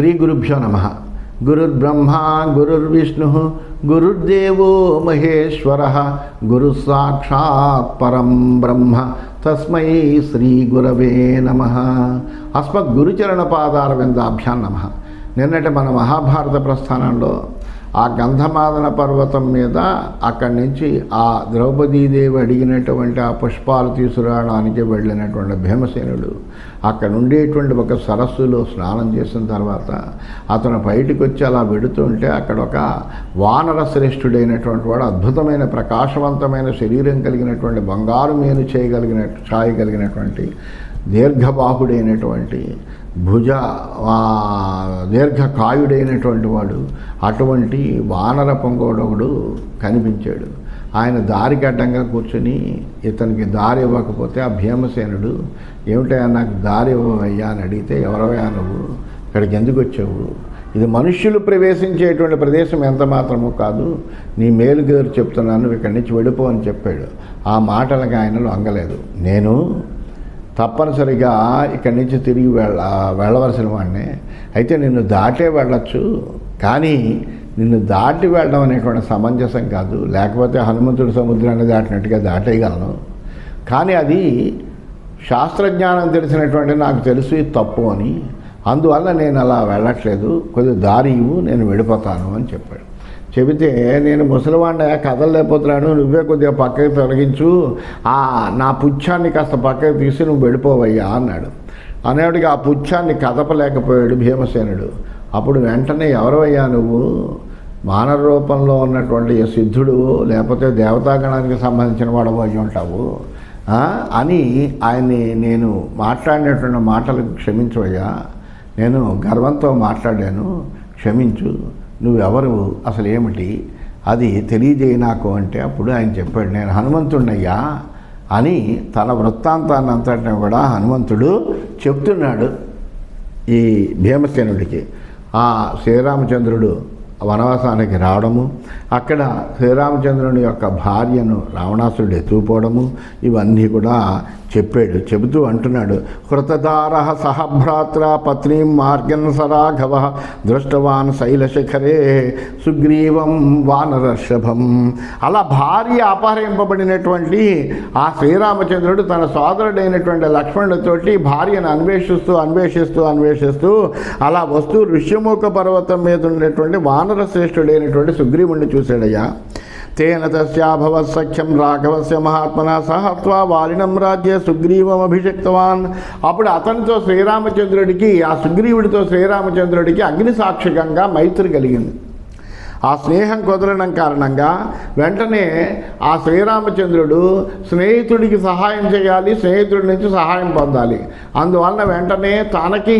శ్రీ గురుభ్యో నమ. గురుర్బ్రహ్మ గురుర్విష్ణు గురుర్దేవో మహేశ్వర. గురు సాక్షాత్ పరం బ్రహ్మ. తస్మై శ్రీ గురవే నమ. అస్మద్ గురుచరణ పాదార విందాభ్యాం నమ. నిన్నటి మన మహాభారత ప్రస్థానంలో ఆ గంధమాదన పర్వతం మీద అక్కడి నుంచి ఆ ద్రౌపదీదేవి అడిగినటువంటి ఆ పుష్పాలు తీసుకురావడానికి వెళ్ళినటువంటి భీమసేనుడు అక్కడ ఉండేటువంటి ఒక సరస్సులో స్నానం చేసిన తర్వాత అతను బయటకు వచ్చి అలా వెడుతుంటే అక్కడ ఒక వానర శ్రేష్ఠుడైనటువంటి వాడు అద్భుతమైన ప్రకాశవంతమైన శరీరం కలిగినటువంటి బంగారు మేలు చేయగలిగిన ఛాయగలిగినటువంటి దీర్ఘబాహుడైనటువంటి భుజ దీర్ఘకాయుడైనటువంటి వాడు అటువంటి వానర పొంగోడొకడు కనిపించాడు. ఆయన దారికి అడ్డంగా కూర్చొని ఇతనికి దారి ఇవ్వకపోతే ఆ భీమసేనుడు ఏమిటయ్యా నాకు దారి ఇవ్వవయ్యా అని అడిగితే ఎవరవయ్యా నువ్వు? ఇక్కడికి ఎందుకు వచ్చావు? ఇది మనుష్యులు ప్రవేశించేటువంటి ప్రదేశం ఎంత మాత్రమో కాదు. నీ మేలు గారు చెప్తున్నాను ఇక్కడి నుంచి వెళ్ళిపో అని చెప్పాడు. ఆ మాటలకు ఆయన లొంగలేదు నేను తప్పనిసరిగా ఇక్కడి నుంచి తిరిగి వెళ్ళ వెళ్ళవలసిన వాడిని. అయితే నిన్ను దాటే వెళ్ళచ్చు కానీ నిన్ను దాటి వెళ్ళడం అనేటువంటి సమంజసం కాదు. లేకపోతే హనుమంతుడు సముద్రాన్ని దాటినట్టుగా దాటేయగలను. కానీ అది శాస్త్రజ్ఞానం తెలిసినటువంటి నాకు తెలుసు ఇది తప్పు అని. అందువల్ల నేను అలా వెళ్ళట్లేదు. కొద్దిగా దారి ఇవ్వు నేను వెళ్ళిపోతాను అని చెప్పాడు. చెబితే నేను ముసలివాడిని కదలలేకపోతున్నాను నువ్వే కొద్దిగా పక్కకి తొలగించు. ఆ నా పుచ్ఛాన్ని కాస్త పక్కకి తీసి నువ్వు వెళ్ళిపోవయ్యా అన్నాడు. అనేటికి ఆ పుచ్ఛాన్ని కదపలేకపోయాడు భీమసేనుడు. అప్పుడు వెంటనే ఎవరవయ్యా నువ్వు? మానవ రూపంలో ఉన్నటువంటి సిద్ధుడు లేకపోతే దేవతాగణానికి సంబంధించిన వాడు అయి ఉంటావు? అని ఆయన్ని నేను మాట్లాడినటువంటి మాటలకు క్షమించవయ్యా. నేను గర్వంతో మాట్లాడాను. క్షమించు. నువ్వెవరు? అసలు ఏమిటి? అది తెలియజేయ నాకు అంటే అప్పుడు ఆయన చెప్పాడు నేను హనుమంతుడినయ్యా అని తన వృత్తాంతాన్ని అంతటిని కూడా హనుమంతుడు చెప్తున్నాడు ఈ భీమసేనుడికి. ఆ శ్రీరామచంద్రుడు వనవాసానికి రావడము అక్కడ శ్రీరామచంద్రుని యొక్క భార్యను రావణాసురుడు ఎత్తుకుపోవడము ఇవన్నీ కూడా చెప్పాడు చెబుతూ అంటున్నాడు. హృతదార సహభ్రాత్ర పత్నీం మార్గన్ సరాఘవ దృష్టవాన్ శైలశిఖరే సుగ్రీవం వానరషభం అలా భార్య అపహరింపబడినటువంటి ఆ శ్రీరామచంద్రుడు తన సోదరుడైనటువంటి లక్ష్మణుడితోటి భార్యను అన్వేషిస్తూ అన్వేషిస్తూ అన్వేషిస్తూ అలా వస్తూ ఋష్యముఖ పర్వతం మీద ఉండేటువంటి వానర శ్రేష్ఠుడైనటువంటి సుగ్రీవుణ్ణి చూశాడయ్యా. తేన తస్యాభవత్ సఖ్యం రాఘవస్య మహాత్మన సహత్వా వాలినం రాజ్య సుగ్రీవం అభిషక్తవాన్. అప్పుడు అతనితో శ్రీరామచంద్రుడికి ఆ సుగ్రీవుడితో శ్రీరామచంద్రుడికి అగ్ని సాక్షికంగా మైత్రి కలిగింది. ఆ స్నేహం కుదరడం కారణంగా వెంటనే ఆ శ్రీరామచంద్రుడు స్నేహితుడికి సహాయం చేయాలి స్నేహితుడి నుంచి సహాయం పొందాలి. అందువలన వెంటనే తనకి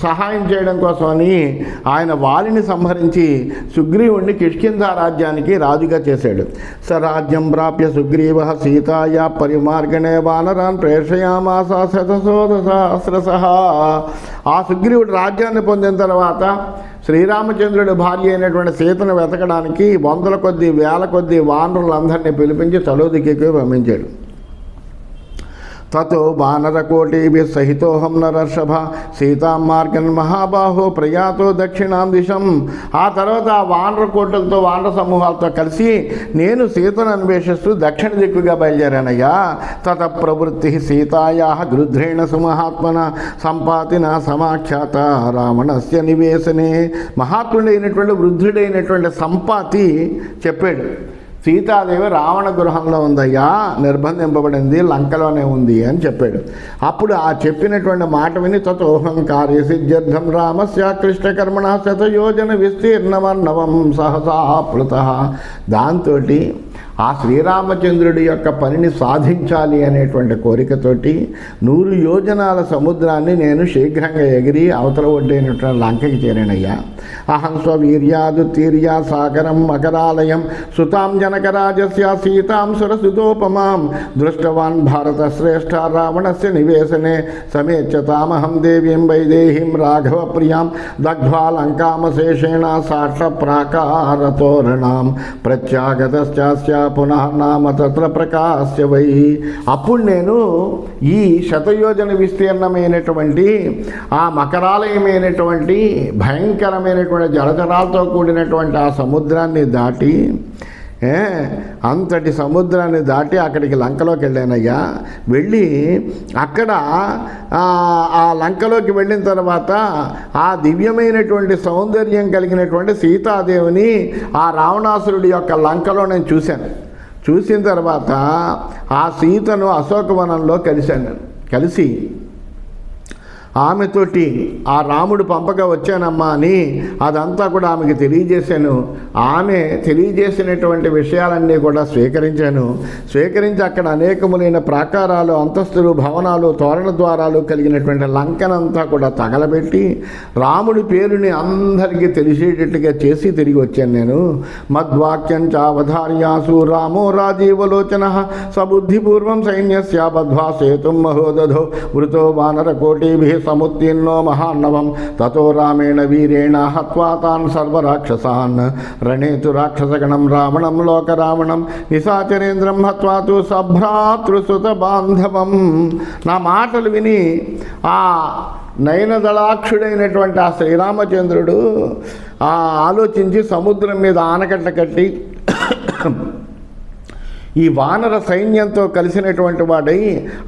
సహాయం చేయడం కోసమని ఆయన వాలిని సంహరించి సుగ్రీవుణ్ణి కిష్కింధ రాజ్యానికి రాజుగా చేశాడు. స రాజ్యం ప్రాప్య సుగ్రీవ సీతాయ పరిమార్గణే వానరాన్ ప్రేషయామాస శతశోధ సహస్రశ ఆ సుగ్రీవుడు రాజ్యాన్ని పొందిన తర్వాత శ్రీరామచంద్రుడి భార్య అయినటువంటి సీతను వెతకడానికి వందల కొద్ది వేల కొద్ది వానరులందరినీ పిలిపించి చలువు దిక్కి పంపించాడు తతో వానరకోటిభి సహితోహం నరర్షభ సీతామార్గన్ మహాబాహో ప్రయాతో దక్షిణాం దిశం. ఆ తర్వాత ఆ వానర కోటలతో వానర సమూహాలతో కలిసి నేను సీతను అన్వేషిస్తూ దక్షిణ దిక్కుగా బయలుదేరానయ్యా. తత ప్రవృత్తి సీతాయా గృధ్రేణ సుమహాత్మన సంపాతిన సమాఖ్యాత రావణస్య నివేశనే. మహాత్ముడైనటువంటి వృద్ధుడైనటువంటి సంపాతి చెప్పాడు. సీతాదేవి రావణ గృహంలో ఉందయ్యా నిర్బంధింపబడింది లంకలోనే ఉంది అని చెప్పాడు. అప్పుడు ఆ చెప్పినటువంటి మాట విని తతోహం కార్యసిద్ధ్యర్థం రామస్య కృష్ణకర్మణ శతయోజన విస్తీర్ణమర్ణవం సహసా ప్లుత. దాంతో ఆ శ్రీరామచంద్రుడి యొక్క పనిని సాధించాలి అనేటువంటి కోరికతోటి నూరు యోజనాల సముద్రాన్ని నేను శీఘ్రంగా ఎగిరి అవతల ఒడ్డైనటువంటి లంకకి చేరానయ్యా. అహంస్వ వీర్యాదు తీర్య సాగరం మకరాలయం సుతాం జనకరాజస్య సీతాం సురసుతోపమాం. దృష్టవాన్ భారత శ్రేష్ఠ రావణస్య నివేశనే సమేచ్చతామహం దేవీం వైదేహీం రాఘవ ప్రియాం దగ్ధ్వా లంకామశేషేణ సాక్ష ప్రాకారతోరణాం ప్రత్యాగతశ్చాస్య పునః నామ తత్ర ప్రకాశ వై. అప్పుడు నేను ఈ శతయోజన విస్తీర్ణమైనటువంటి ఆ మకరాలయమైనటువంటి భయంకరమైనటువంటి జలచరాలతో కూడినటువంటి ఆ సముద్రాన్ని దాటి అంతటి సముద్రాన్ని దాటి అక్కడికి లంకలోకి వెళ్ళానయ్యా. వెళ్ళి అక్కడ ఆ, ఆ లంకలోకి వెళ్ళిన తర్వాత ఆ దివ్యమైనటువంటి సౌందర్యం కలిగినటువంటి సీతాదేవిని ఆ రావణాసురుడి యొక్క లంకలో నేను చూశాను. చూసిన తర్వాత ఆ సీతను అశోకవనంలో కలిశాను నేను. కలిసి ఆమెతోటి ఆ రాముడు పంపగా వచ్చానమ్మా అని అదంతా కూడా ఆమెకి తెలియజేశాను. ఆమె తెలియజేసినటువంటి విషయాలన్నీ కూడా స్వీకరించాను. స్వీకరించి అక్కడ అనేకములైన ప్రాకారాలు అంతస్తులు భవనాలు తోరణ ద్వారాలు కలిగినటువంటి లంకనంతా కూడా తగలబెట్టి రాముడి పేరుని అందరికీ తెలిసేటట్టుగా చేసి తిరిగి వచ్చాను నేను. మద్వాక్యం చావధార్యాసు రామో రాజీవలోచన సబుద్ధిపూర్వం సైన్యస్య బద్ధ్వా సేతుం మహోదధో మృతో వానరకోటిభి సముత్తీర్ణో మహాన్నవం తతో రామేణ వీరేణ హత్వా తాన్ సర్వరాక్షసాన్ రణేతు రాక్షసగణం రావణం లోకరావణం నిశాచరేంద్రం హత్వా సభ్రాతృసుత బాంధవం నా మాటలు విని ఆ నయనదళాక్షుడైనటువంటి ఆ శ్రీరామచంద్రుడు ఆ ఆలోచించి సముద్రం మీద ఆనకట్ట కట్టి ఈ వానర సైన్యంతో కలిసినటువంటి వాడై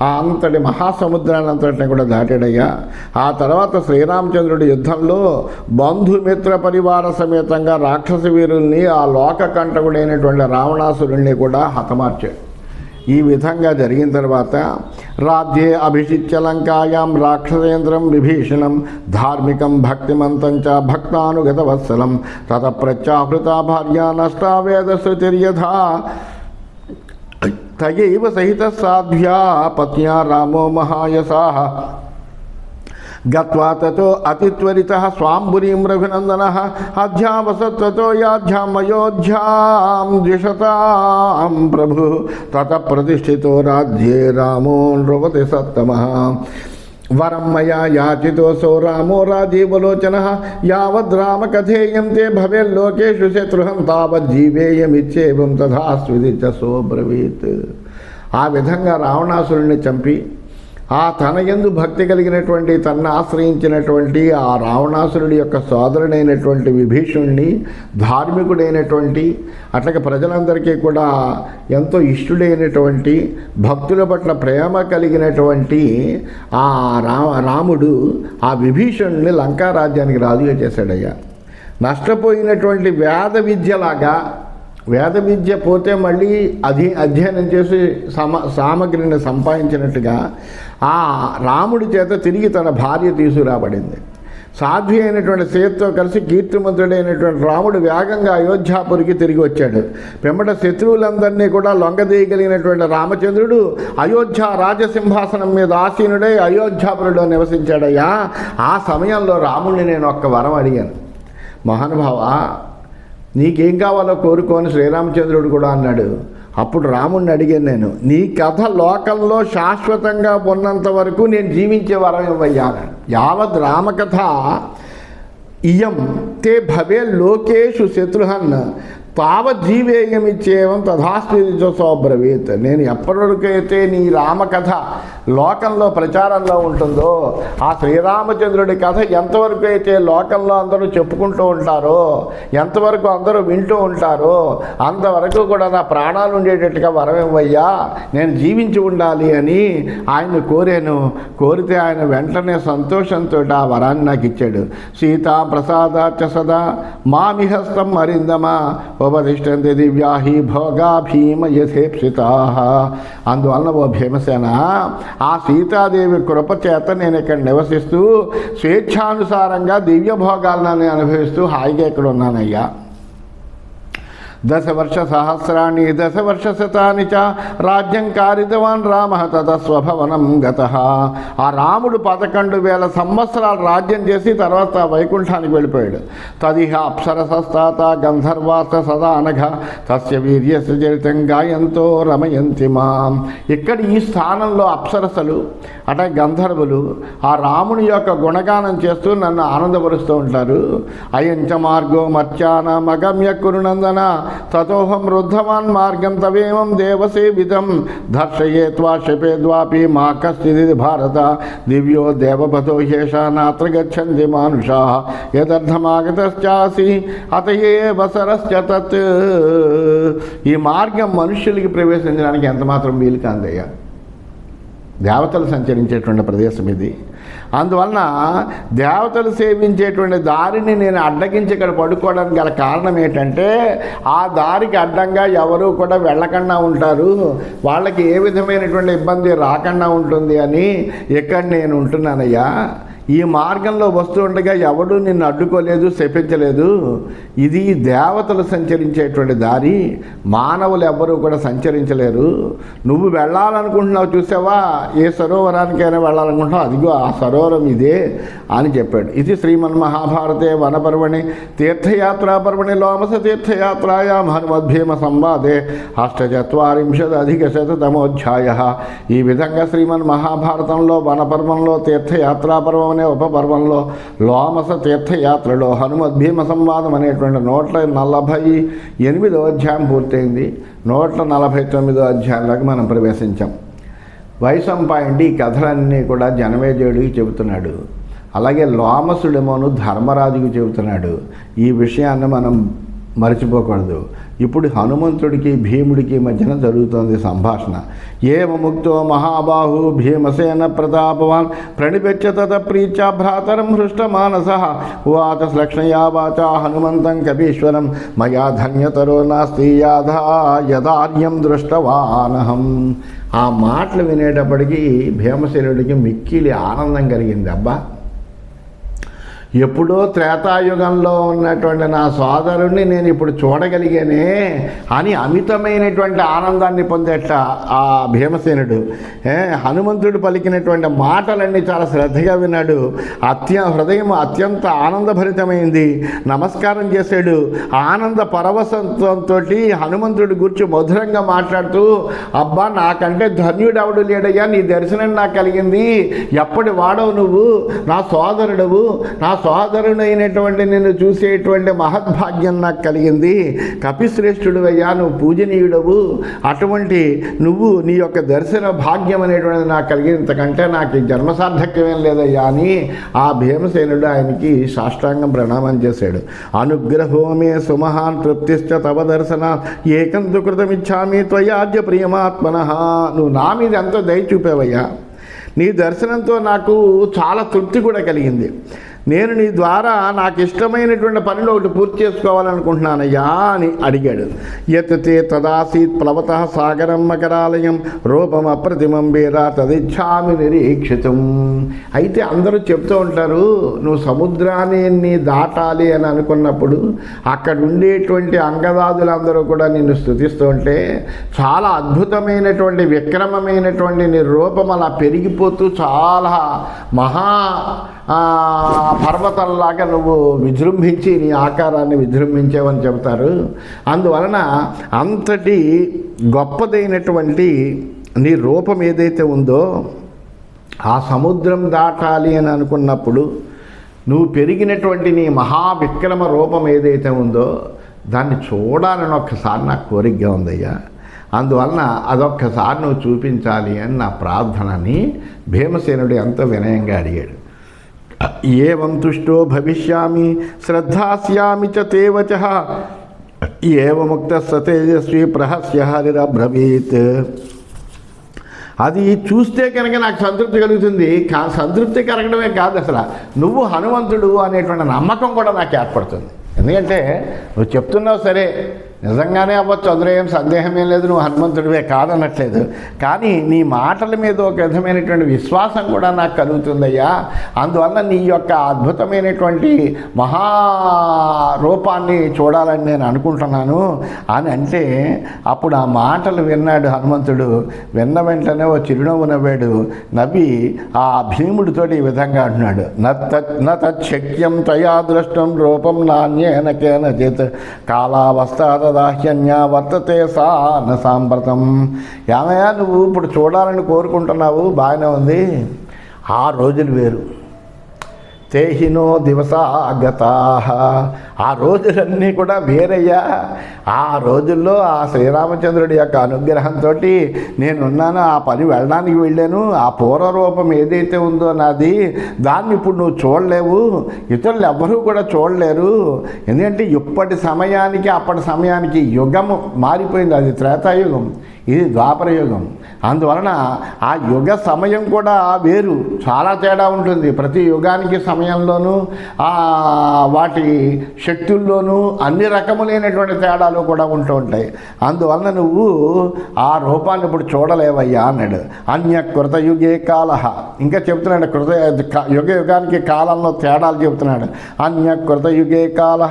ఆ అంతటి మహాసముద్రాన్ని అంతటిని కూడా దాటాడయ్యా. ఆ తర్వాత శ్రీరామచంద్రుడి యుద్ధంలో బంధుమిత్ర పరివార సమేతంగా రాక్షస వీరుల్ని ఆ లోక కంటకుడైనటువంటి రావణాసురుణ్ణి కూడా హతమార్చాడు. ఈ విధంగా జరిగిన తర్వాత రాజ్యే అభిషిత్య లంకాయాం రాక్షసేంద్రం విభీషణం ధార్మికం భక్తిమంతం చ భక్తానుగత వత్సలం తత ప్రత్యాహృత భార్య నష్టా వేదశ్రుతిర్యథా తయైవ సహిత సాధ్వ్యా పత్న్యా రామో మహాయసా. గత్వా తతో అతిత్వరిత స్వాంబురీం రఘునందన. అధ్యావసత్వతో యాధ్యామయోధ్యాం ద్విషతాం ప్రభు. తత ప్రతిష్ఠితో రాజ్యే రామో నృపతి సత్తమ వరం మయా యాచితోసో రామో రాజీవలోచన యావద్ రామ కథేయం తే భవేల్లోకేషు శత్రుహం తావజ్జీవేయమిచ్చేవం తథా స్విది చ సోబ్రవీత్. ఆ విధంగా రావణాసురుణ్ణి చంపి ఆ తన ఎందు భక్తి కలిగినటువంటి తన్ను ఆశ్రయించినటువంటి ఆ రావణాసురుడి యొక్క సోదరుడైనటువంటి విభీషణుడిని ధార్మికుడైనటువంటి అట్లాగే ప్రజలందరికీ కూడా ఎంతో ఇష్టుడైనటువంటి భక్తుల పట్ల ప్రేమ కలిగినటువంటి ఆ రా రాముడు ఆ విభీషణుడిని లంకా రాజ్యానికి రాజుగా చేశాడయ్యా. నష్టపోయినటువంటి వేద విద్యలాగా వేద విద్య పోతే మళ్ళీ అధి అధ్యయనం చేసి సమ సామగ్రిని సంపాదించినట్టుగా ఆ రాముడి చేత తిరిగి తన భార్య తీసుకురాబడింది. సాధ్వి అయినటువంటి సీతతో కలిసి కీర్తిమంతుడైనటువంటి రాముడు వేగంగా అయోధ్యాపురికి తిరిగి వచ్చాడు. పిమ్మట శత్రువులందరినీ కూడా లొంగదీయగలిగినటువంటి రామచంద్రుడు అయోధ్య రాజసింహాసనం మీద ఆసీనుడై అయోధ్యాపురిలో నివసించాడయ్యా. ఆ సమయంలో రాముడిని నేను ఒక్క వరం అడిగాను. మహానుభావ నీకేం కావాలో కోరుకోని శ్రీరామచంద్రుడు కూడా అన్నాడు. అప్పుడు రాముడిని అడిగాను నేను నీ కథ లోకంలో శాశ్వతంగా ఉన్నంత వరకు నేను జీవించే వరం ఇవ్వయ్యా యావత్ రామకథ ఇయం తే భవే లోకేషు శత్రుహన్. తావజ్జీవేయమిచ్చేవం తథాస్తి సోబ్రవీత్ నేను ఎప్పటివరకైతే నీ రామకథ లోకంలో ప్రచారంలో ఉంటుందో ఆ శ్రీరామచంద్రుడి కథ ఎంతవరకు అయితే లోకంలో అందరూ చెప్పుకుంటూ ఉంటారో ఎంతవరకు అందరూ వింటూ ఉంటారో అంతవరకు కూడా నా ప్రాణాలు ఉండేటట్టుగా వరం ఇవ్వయ్యా నేను జీవించి ఉండాలి అని ఆయన కోరాను. కోరితే ఆయన వెంటనే సంతోషంతో ఆ వరాన్ని నాకు ఇచ్చాడు. సీతా ప్రసాదాచ సదా మామిహస్తం మరిందమా ఉపదిష్టంతి దివ్యాహి భోగా భీమ యథేప్సితా అందువలన ఓ భీమసేన ఆ సీతాదేవి కృపచేత నేను ఇక్కడ నివసిస్తూ స్వేచ్ఛానుసారంగా దివ్య భోగాలను అనుభవిస్తూ హాయిగా ఇక్కడ ఉన్నానయ్యా. దశవర్ష సహస్రాన్ని దశవర్షశతాని చ రాజ్యం కారితవాన్ రామ తత స్వభవనం గత. ఆ రాముడు పదకొండు వేల సంవత్సరాలు రాజ్యం చేసి తర్వాత వైకుంఠానికి వెళ్ళిపోయాడు. తదిహ అప్సరసస్తాత గంధర్వాస సదా అనఘ తస్య వీర్యస్య చరితం గాయంతో రమయంతి మాం. ఇక్కడ ఈ స్థానంలో అప్సరసలు అంటే గంధర్వులు ఆ రాముని యొక్క గుణగానం చేస్తూ నన్ను ఆనందపరుస్తూ ఉంటారు. అయంచ మార్గో మర్చాన మగమ్య కురునందన తతోహం రుద్ధవాన్ మార్గం తవేమం దేవసేవితం. దర్శయేత్వా శపేద్వాపి మా కశ్చిది భారత. దివ్యో దేవపథో హేష నాత్ర గచ్చంది మానుషా. యదర్థమాగతశ్చాసి అత ఏ తత్. ఈ మార్గం మనుష్యులకి ప్రవేశించడానికి ఎంతమాత్రం వీలు కాందయ్యా? దేవతలు సంచరించేటువంటి ప్రదేశం ఇది. అందువలన దేవతలు సేవించేటువంటి దారిని నేను అడ్డగించి ఇక్కడ పడుకోవడానికి గల కారణం ఏంటంటే ఆ దారికి అడ్డంగా ఎవరు కూడా వెళ్ళకుండా ఉంటారు. వాళ్ళకి ఏ విధమైనటువంటి ఇబ్బంది రాకుండా ఉంటుంది అని ఇక్కడ నేను ఉంటున్నానయ్యా? ఈ మార్గంలో వస్తుండగా ఎవడు నిన్ను అడ్డుకోలేదు శపించలేదు. ఇది దేవతలు సంచరించేటువంటి దారి. మానవులు ఎవ్వరూ కూడా సంచరించలేరు. నువ్వు వెళ్ళాలనుకుంటున్నావు చూసావా? ఏ సరోవరానికైనా వెళ్ళాలనుకుంటున్నావు అదిగో ఆ సరోవరం ఇదే అని చెప్పాడు. ఇది శ్రీమన్ మహాభారతే వనపర్వణి తీర్థయాత్రా పర్వణి లోమస తీర్థయాత్రాయాం హనుమద్భీమ సంవాదే అష్టచత్వరింశద్ అధిక శతమోధ్యాయ ఈ విధంగా శ్రీమన్ మహాభారతంలో వనపర్వంలో తీర్థయాత్రాపర్వం అనే ఉపపర్వంలో లోమస తీర్థయాత్రలో హనుమద్ భీమ సంవాదం అనేటువంటి నూట నలభై ఎనిమిదో అధ్యాయం పూర్తయింది. నూట నలభై తొమ్మిదో అధ్యాయంలోకి మనం ప్రవేశించాం. వైశంపాయండి ఈ కథలన్నీ కూడా జనమేజయుడికి చెబుతున్నాడు. అలాగే లోమసుడేమోను ధర్మరాజుకి చెబుతున్నాడు. ఈ విషయాన్ని మనం మర్చిపోకూడదు. ఇప్పుడు హనుమంతుడికి భీముడికి మధ్యన జరుగుతోంది సంభాషణ. ఏమముక్తో మహాబాహు భీమసేన ప్రతాపవాన్ ప్రణిపెచ్చ తత ప్రీత్యా భ్రాతరం హృష్టమానస. ఉవాచ శ్లక్ష్ణయా వాచ హనుమంతం కపీశ్వరం. మయా ధన్యతరో నాస్తి యాధా యదార్యం దృష్టవానహం. ఆ మాటలు వినేటప్పటికీ భీమసేనుడికి మిక్కిలి ఆనందం కలిగింది. అబ్బా! ఎప్పుడో త్రేతాయుగంలో ఉన్నటువంటి నా సోదరుణ్ణి నేను ఇప్పుడు చూడగలిగానే అని అమితమైనటువంటి ఆనందాన్ని పొందేట ఆ భీమసేనుడు. ఏ, హనుమంతుడు పలికినటువంటి మాటలన్నీ చాలా శ్రద్ధగా విన్నాడు. అత్య హృదయం అత్యంత ఆనందభరితమైంది. నమస్కారం చేశాడు. ఆనంద పరవశంతో హనుమంతుడి గురించి మధురంగా మాట్లాడుతూ అబ్బా నాకంటే ధన్యుడెవడు లేడయ్యా? నీ దర్శనం నాకు కలిగింది. ఎప్పటి వాడవు నువ్వు? నా సోదరుడవు. నా సోదరుడైనటువంటి నిన్ను చూసేటువంటి మహద్భాగ్యం నాకు కలిగింది. కపిశ్రేష్ఠుడు అయ్యా నువ్వు పూజనీయుడవు. అటువంటి నువ్వు నీ యొక్క దర్శన భాగ్యం అనేటువంటిది నాకు కలిగినంతకంటే నాకు జన్మ సార్థక్యమేం లేదయ్యా అని ఆ భీమసేనుడు ఆయనకి సాష్టాంగం ప్రణామం చేశాడు. అనుగ్రహోమే సుమహాన్ తృప్తిశ్చ తవ దర్శన. ఏకం కృతమిచ్చామి త్వయాద్య ప్రియమాత్మన. నువ్వు నా మీద ఎంతో దయ చూపావయ్యా? నీ దర్శనంతో నాకు చాలా తృప్తి కూడా కలిగింది. నేను నీ ద్వారా నాకు ఇష్టమైనటువంటి పనిలో ఒకటి పూర్తి చేసుకోవాలనుకుంటున్నానయ్యా అని అడిగాడు. ఎత్తే తదాసీత్ ప్లవత సాగరం మకరాలయం రూపం అప్రతిమం వీర తదిచ్ఛామి నిరీక్షితం. అయితే అందరూ చెప్తూ ఉంటారు నువ్వు సముద్రాన్ని దాటాలి అని అనుకున్నప్పుడు అక్కడ ఉండేటువంటి అంగదాదులందరూ కూడా నిన్ను స్థుతిస్తూ ఉంటే చాలా అద్భుతమైనటువంటి విక్రమమైనటువంటి నీ రూపం అలా పెరిగిపోతూ చాలా మహా పర్వతంలాగా నువ్వు విజృంభించి నీ ఆకారాన్ని విజృంభించేవని చెబుతారు. అందువలన అంతటి గొప్పదైనటువంటి నీ రూపం ఏదైతే ఉందో ఆ సముద్రం దాటాలి అని అనుకున్నప్పుడు నువ్వు పెరిగినటువంటి నీ మహావిక్రమ రూపం ఏదైతే ఉందో దాన్ని చూడాలని ఒక్కసారి నాకు కోరికగా ఉందయ్యా. అందువలన అదొక్కసారి నువ్వు చూపించాలి అని నా ప్రార్థనని భీమసేనుడు ఎంతో వినయంగా అడిగాడు. ఏం తుష్టో భవిష్యామి శ్రద్ధాస్యామి చ తేవచ. ఏవముక్త సతేజస్వి ప్రహస్య హరిరబ్రవీత్ అది చూస్తే కనుక నాకు సంతృప్తి కలుగుతుంది. కా సంతృప్తి కలగడమే కాదు అసలు. నువ్వు హనుమంతుడు అనేటువంటి నమ్మకం కూడా నాకు ఏర్పడుతుంది. ఎందుకంటే నువ్వు చెప్తున్నావు సరే నిజంగానే అవ్వచ్చు అందులో ఏం సందేహం ఏం లేదు నువ్వు హనుమంతుడివే కాదనట్లేదు. కానీ నీ మాటల మీద ఒక విధమైనటువంటి విశ్వాసం కూడా నాకు కలుగుతుందయ్యా. అందువల్ల నీ యొక్క అద్భుతమైనటువంటి మహా రూపాన్ని చూడాలని నేను అనుకుంటున్నాను. అని అంటే అప్పుడు ఆ మాటలు విన్నాడు హనుమంతుడు. విన్న వెంటనే ఓ చిరునవ్వు నవ్వాడు. నవ్వి ఆ భీముడితోటి ఈ విధంగా అంటున్నాడు. న తయా దృష్టం రూపం నాణ్యేనకేనచిత్ కాలావస్థ కాలావస్థాదాహ్యన్యా వర్తతే సా న సాంప్రతం. యామయ్య నువ్వు ఇప్పుడు చూడాలని కోరుకుంటున్నావు? బాగానే ఉంది. ఆ రోజులు వేరు. తేహినో దివసాగతా. ఆ రోజులన్నీ కూడా వేరయ్యా. ఆ రోజుల్లో ఆ శ్రీరామచంద్రుడి యొక్క అనుగ్రహంతో నేనున్నాను ఆ పని వెళ్ళడానికి వెళ్ళాను ఆ పూర్వరూపం ఏదైతే ఉందో నాది దాన్ని ఇప్పుడు నువ్వు చూడలేవు ఇతరులు ఎవ్వరూ కూడా చూడలేరు. ఎందుకంటే ఇప్పటి సమయానికి అప్పటి సమయానికి యుగము మారిపోయింది అది త్రేతాయుగం ఇది ద్వాపర యుగం అందువలన ఆ యుగ సమయం కూడా వేరు చాలా తేడా ఉంటుంది. ప్రతి యుగానికి సమయంలోనూ వాటి శక్తుల్లోనూ అన్ని రకములైనటువంటి తేడాలు కూడా ఉంటూ ఉంటాయి. అందువలన నువ్వు ఆ రూపాన్ని ఇప్పుడు చూడలేవయ్యా అన్నాడు. అన్య కృతయుగే కాల ఇంకా చెప్తున్నాడు కృత యుగ యుగానికి కాలంలో తేడాలు చెప్తున్నాడు అన్య కృతయుగే కాల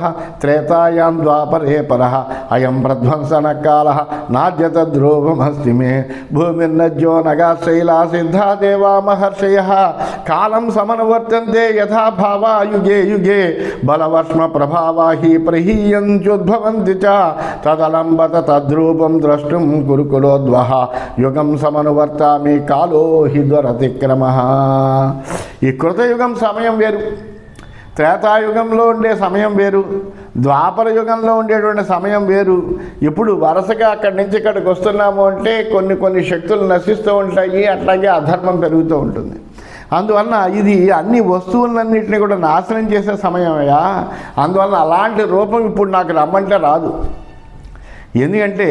త్రేతాయాం ద్వాపరే పర అయం ప్రధ్వంసన కాల నాద్యత ధ్రువమస్తి మే భూమిర్నజ్జో నగా శైలా సిద్ధా దేవా మహర్షయ. కాలం సమనువర్తంతే యథా భావా యుగే యుగే బలవర్ష్మ ప్రభావా హి ప్రహీయంత్యుద్భవంతి చ తదలంబత తద్రూపం ద్రష్టుం కురుకులోద్వహ. యుగం సమనువర్తామి కాలో హి దొరతిక్రమ ఈ కృతయుగం సమయం వేరు. త్రేతాయుగంలో ఉండే సమయం వేరు. ద్వాపర యుగంలో ఉండేటువంటి సమయం వేరు. ఇప్పుడు వరుసగా అక్కడి నుంచి ఇక్కడికి వస్తున్నాము అంటే కొన్ని కొన్ని శక్తులు నశిస్తూ ఉంటాయి. అట్లాగే అధర్మం పెరుగుతూ ఉంటుంది. అందువలన ఇది అన్ని వస్తువులన్నింటినీ కూడా నాశనం చేసే సమయమయ్యా. అందువలన అలాంటి రూపం ఇప్పుడు నాకు రమ్మంటే రాదు. ఎందుకంటే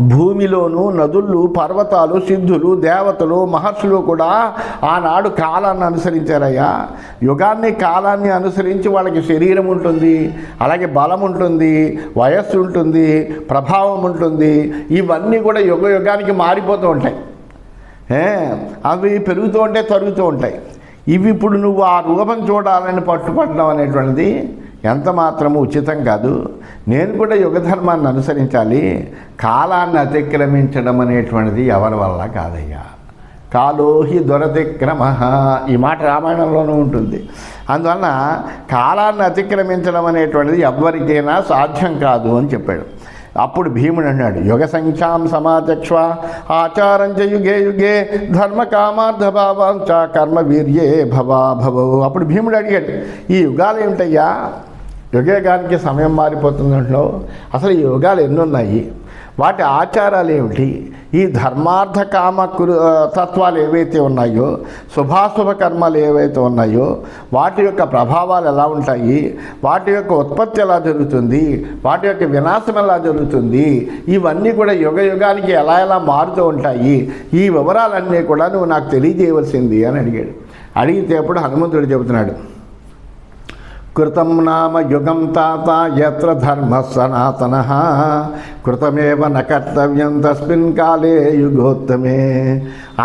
భూమిలోను నదులు పర్వతాలు సిద్ధులు దేవతలు మహర్షులు కూడా ఆనాడు కాలాన్ని అనుసరించారయ్యా. యుగాన్ని కాలాన్ని అనుసరించి వాళ్ళకి శరీరం ఉంటుంది అలాగే బలం ఉంటుంది వయస్సు ఉంటుంది ప్రభావం ఉంటుంది. ఇవన్నీ కూడా యుగ యుగానికి మారిపోతూ ఉంటాయి. అవి పెరుగుతూ ఉంటే తరుగుతూ ఉంటాయి. ఇవి ఇప్పుడు నువ్వు ఆ రూపం చూడాలని పట్టుపడడం అనేటువంటిది ఎంత మాత్రము ఉచితం కాదు. నేను కూడా యుగధర్మాన్ని అనుసరించాలి. కాలాన్ని అతిక్రమించడం అనేటువంటిది ఎవరి వల్ల కాదయ్యా. కాలోహి దొరతిక్రమ. ఈ మాట రామాయణంలోనూ ఉంటుంది. అందువలన కాలాన్ని అతిక్రమించడం అనేటువంటిది ఎవ్వరికైనా సాధ్యం కాదు అని చెప్పాడు. అప్పుడు భీముడు అన్నాడు యుగ సంఖ్యాం సమాచక్ష్వ ఆచారంచ యుగే యుగే ధర్మ కామార్థ భావాంచ కర్మ వీర్యే భవా అప్పుడు భీముడు అడిగాడు ఈ యుగాలు ఏమిటయ్యా? యుగయుగానికి సమయం మారిపోతుందంట్లో అసలు ఈ యుగాలు ఎన్నున్నాయి వాటి ఆచారాలు ఏమిటి? ఈ ధర్మార్థ కామ కురు తత్వాలు ఏవైతే ఉన్నాయో శుభాశుభ కర్మలు ఏవైతే ఉన్నాయో వాటి యొక్క ప్రభావాలు ఎలా ఉంటాయి? వాటి యొక్క ఉత్పత్తి ఎలా జరుగుతుంది? వాటి యొక్క వినాశం ఎలా జరుగుతుంది? ఇవన్నీ కూడా యుగ యుగానికి ఎలా ఎలా మారుతూ ఉంటాయి? ఈ వివరాలన్నీ కూడా నువ్వు నాకు తెలియజేయవలసింది అని అడిగాడు. అడిగితే అప్పుడు హనుమంతుడు చెబుతున్నాడు కృతం నామ యుగం తాత ఎత్ర ధర్మ సనాతన. కృతమేవ న కర్తవ్యం తస్మిన్ కాలే యుగోత్తమే.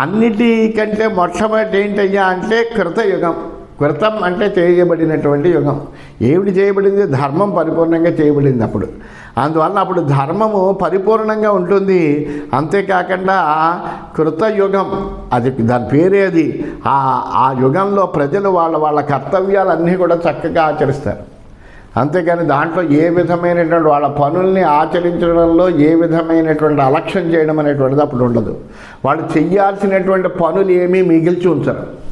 అన్నిటికంటే మొట్టమొదటి ఏంటయ్యా అంటే కృతయుగం. కృతం అంటే చేయబడినటువంటి యుగం. ఏమిటి చేయబడింది? ధర్మం పరిపూర్ణంగా చేయబడింది అప్పుడు అందువల్ల అప్పుడు ధర్మము పరిపూర్ణంగా ఉంటుంది. అంతేకాకుండా కృతయుగం అది దాని పేరే అది. ఆ ఆ యుగంలో ప్రజలు వాళ్ళ వాళ్ళ కర్తవ్యాలన్నీ కూడా చక్కగా ఆచరిస్తారు. అంతేకాని దాంట్లో ఏ విధమైనటువంటి వాళ్ళ పనుల్ని ఆచరించడంలో ఏ విధమైనటువంటి అలక్ష్యం చేయడం అనేటువంటిది అప్పుడు ఉండదు. వాళ్ళు చెయ్యాల్సినటువంటి పనులు ఏమీ మిగిల్చి ఉంచరు.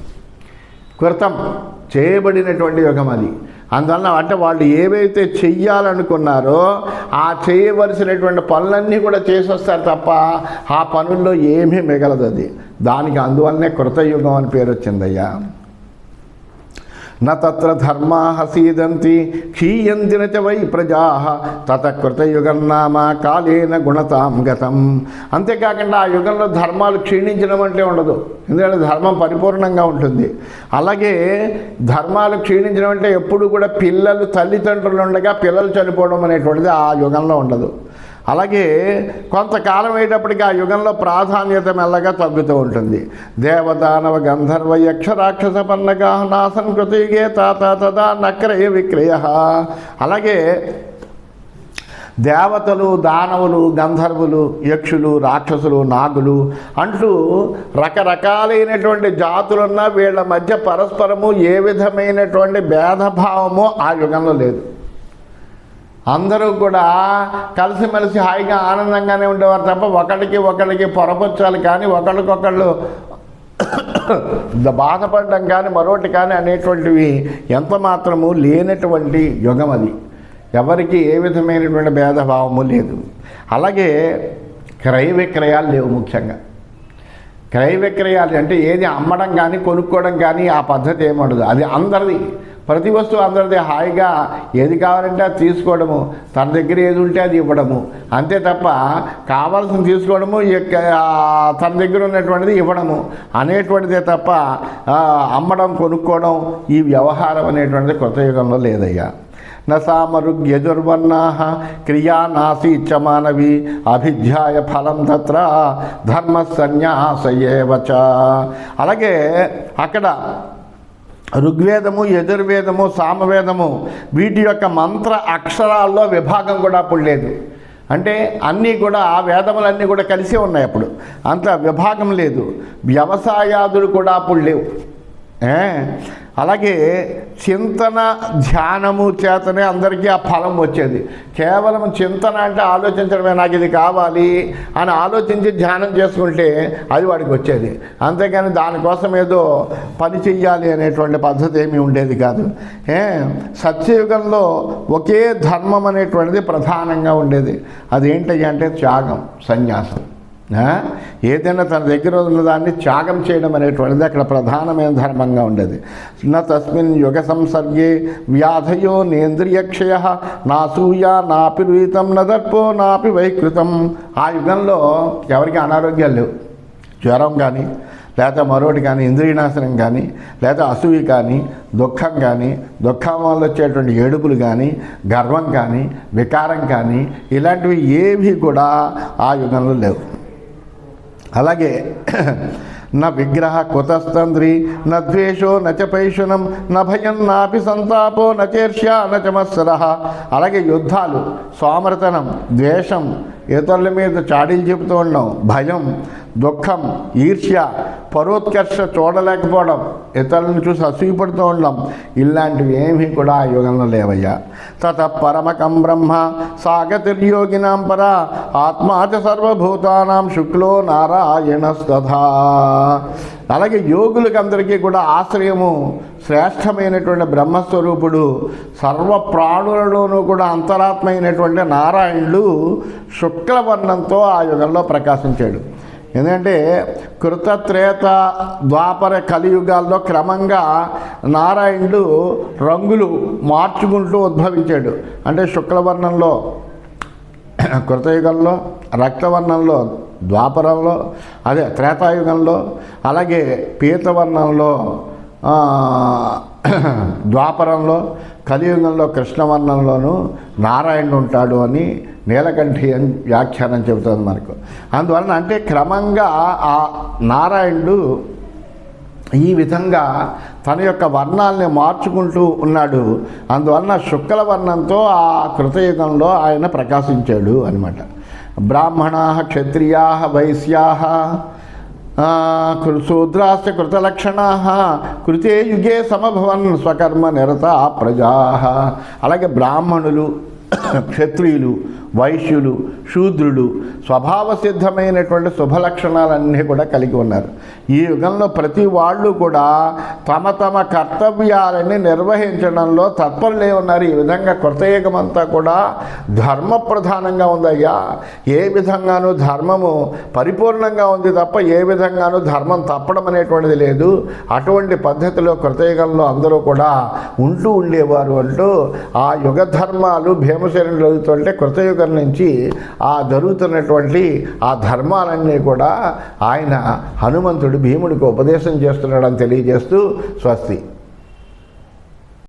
కృతం చేయబడినటువంటి యుగం అది. అందువలన అంటే వాళ్ళు ఏవైతే చెయ్యాలనుకున్నారో ఆ చేయవలసినటువంటి పనులన్నీ కూడా చేసి వస్తారు తప్ప ఆ పనుల్లో ఏమీ మిగలదు అది. దానికి అందువల్లనే కృతయుగం అని పేరు వచ్చిందయ్యా నత్ర ధర్మా సీదంతి క్షీయంతి నచ వై ప్రజా తత కృతయుగన్నామ కాలేన గుణతాం గతం. అంతేకాకుండా ఆ యుగంలో ధర్మాలు క్షీణించడం అంటే ఉండదు. ఎందుకంటే ధర్మం పరిపూర్ణంగా ఉంటుంది. అలాగే ధర్మాలు క్షీణించడం అంటే ఎప్పుడు కూడా పిల్లలు తల్లిదండ్రులు ఉండగా పిల్లలు చనిపోవడం అనేటువంటిది ఆ యుగంలో ఉండదు. అలాగే కొంతకాలం అయ్యేటప్పటికి ఆ యుగంలో ప్రాధాన్యత మెల్లగా తగ్గుతూ ఉంటుంది. దేవదానవ గంధర్వ యక్ష రాక్షస పన్నగా నాసన్ కృతయుగే తాత తదా నక్రయ విక్రయ. అలాగే దేవతలు దానవులు గంధర్వులు యక్షులు రాక్షసులు నాగులు అంటూ రకరకాలైనటువంటి జాతులున్న వీళ్ళ మధ్య పరస్పరము ఏ విధమైనటువంటి భేదభావము ఆ యుగంలో లేదు. అందరూ కూడా కలిసిమెలిసి హాయిగా ఆనందంగానే ఉండేవారు తప్ప ఒకరికి ఒకరికి పొరపచ్చాలి కానీ ఒకరికొకళ్ళు బాధపడడం కానీ మరొకటి కానీ అనేటువంటివి ఎంత మాత్రము లేనటువంటి యుగం అది. ఎవరికి ఏ విధమైనటువంటి భేదభావము లేదు. అలాగే క్రయ విక్రయాలు లేవు ముఖ్యంగా. క్రయ విక్రయాలు అంటే ఏది అమ్మడం కానీ కొనుక్కోవడం కానీ ఆ పద్ధతి ఏముండదు అది అందరిది. ప్రతి వస్తువు అందరిది హాయిగా ఏది కావాలంటే అది తీసుకోవడము. తన దగ్గర ఏది ఉంటే అది ఇవ్వడము. అంతే తప్ప కావాల్సింది తీసుకోవడము తన దగ్గర ఉన్నటువంటిది ఇవ్వడము. అనేటువంటిదే తప్ప అమ్మడం కొనుక్కోవడం ఈ వ్యవహారం అనేటువంటిది కొత్త యుగంలో లేదయ్యా. నసామరుగ్యజుర్వర్ణా క్రియా మానవి అభిధ్యాయ ఫలం తత్ర ధర్మ సన్యాసయేవచ అలాగే అక్కడ ఋగ్వేదము యజుర్వేదము సామవేదము వీటి యొక్క మంత్ర అక్షరాల్లో విభాగం కూడా అప్పుడు లేదు. అంటే అన్నీ కూడా ఆ వేదములన్నీ కూడా కలిసే ఉన్నాయి అప్పుడు. అంత విభాగం లేదు. వ్యవసాయాదులు కూడా అప్పుడు లేవు. అలాగే చింతన ధ్యానము చేతనే అందరికీ ఆ ఫలం వచ్చేది. కేవలం చింతన అంటే ఆలోచించడమే నాకు ఇది కావాలి అని ఆలోచించి ధ్యానం చేసుకుంటే అది వాడికి వచ్చేది. అంతేకాని దానికోసం ఏదో పని చెయ్యాలి అనేటువంటి పద్ధతి ఏమీ ఉండేది కాదు. ఏ? సత్యయుగంలో ఒకే ధర్మం అనేటువంటిది ప్రధానంగా ఉండేది. అదేంటి అంటే త్యాగం సన్యాసం. ఏదైనా తన దగ్గర ఉన్న దాన్ని త్యాగం చేయడం అనేటువంటిది అక్కడ ప్రధానమైన ధర్మంగా ఉండేది. నా తస్మిన్ యుగ సంసర్గే వ్యాధయో నేంద్రియక్షయ నాసూయ నాపి రుయితం నదర్పో నాపి వైకృతం. ఆ యుగంలో ఎవరికి అనారోగ్యాలు లేవు. జ్వరం కానీ లేదా మరొకటి కానీ ఇంద్రియనాశనం కానీ లేదా అసూయ కానీ దుఃఖం కానీ దుఃఖం వల్ల వచ్చేటువంటి ఏడుపులు కానీ గర్వం కానీ వికారం కానీ ఇలాంటివి ఏవి కూడా ఆ యుగంలో లేవు. అలాగే నా విగ్రహ కుతస్తంద్రి న ద్వేషో నచ పైశునం న భయం నాపి సంతాపో నచేర్ష్య నచమత్సర అలాగే యుద్ధాలు సోమరతనం ద్వేషం ఇతరుల మీద చాడీలు చెబుతూ ఉండడం భయం దుఃఖం ఈర్ష్య పరోత్కర్ష చూడలేకపోవడం ఇతరులను చూసి అసూయపడుతూ ఉండడం ఇలాంటివి ఏమీ కూడా ఆ యుగంలో లేవయ్యా. తత పరమకం బ్రహ్మ సాగతిర్యోగినాం పర ఆత్మాచ సర్వభూతానాం శుక్లో నారాయణస్తథా అలాగే యోగులకి అందరికీ కూడా ఆశ్రయము శ్రేష్టమైనటువంటి బ్రహ్మస్వరూపుడు సర్వ ప్రాణులలోనూ కూడా అంతరాత్మ అయినటువంటి నారాయణుడు శుక్లవర్ణంతో ఆ యుగంలో ప్రకాశించాడు. ఎందుకంటే కృతత్రేత ద్వాపర కలియుగాల్లో క్రమంగా నారాయణుడు రంగులు మార్చుకుంటూ ఉద్భవించాడు. అంటే శుక్లవర్ణంలో కృతయుగంలో రక్తవర్ణంలో ద్వాపరంలో అదే త్రేతాయుగంలో అలాగే పీతవర్ణంలో ద్వాపరంలో కలియుగంలో కృష్ణవర్ణంలోనూ నారాయణుడు ఉంటాడు అని నీలకంఠి వ్యాఖ్యానం చెబుతుంది మనకు. అందువలన అంటే క్రమంగా ఆ నారాయణుడు ఈ విధంగా తన యొక్క వర్ణాలని మార్చుకుంటూ ఉన్నాడు. అందువలన శుక్ల వర్ణంతో ఆ కృతయుగంలో ఆయన ప్రకాశించాడు అనమాట బ్రాహ్మణా క్షత్రియా వైశ్యా శూద్రాశ్చ కృతలక్షణా. కృతే యుగే సమభవన్ స్వకర్మ నిరత ప్రజా. అలాగే బ్రాహ్మణులు క్షత్రియులు వైశ్యులు శూద్రులు స్వభావ సిద్ధమైనటువంటి శుభ లక్షణాలన్నీ కూడా కలిగి ఉన్నారు. ఈ యుగంలో ప్రతి వాళ్ళు కూడా తమ తమ కర్తవ్యాలని నిర్వహించడంలో తత్పరులే ఉన్నారు. ఈ విధంగా కొత్త యుగమంతా కూడా ధర్మ ప్రధానంగా ఉందయ్యా ఏ విధంగానూ ధర్మము పరిపూర్ణంగా ఉంది తప్ప ఏ విధంగానూ ధర్మం తప్పడం అనేటువంటిది లేదు. అటువంటి పద్ధతిలో కృతయుగంలో అందరూ కూడా ఉంటూ ఉండేవారు అంటూ ఆ యుగ ధర్మాలు భీమసేనుడు జరుగుతుంటే కృతయుగం నుంచి ఆ జరుగుతున్నటువంటి ఆ ధర్మాలన్నీ కూడా ఆయన హనుమంతుడు భీముడికి ఉపదేశం చేస్తున్నాడని తెలియజేస్తూ స్వస్తి.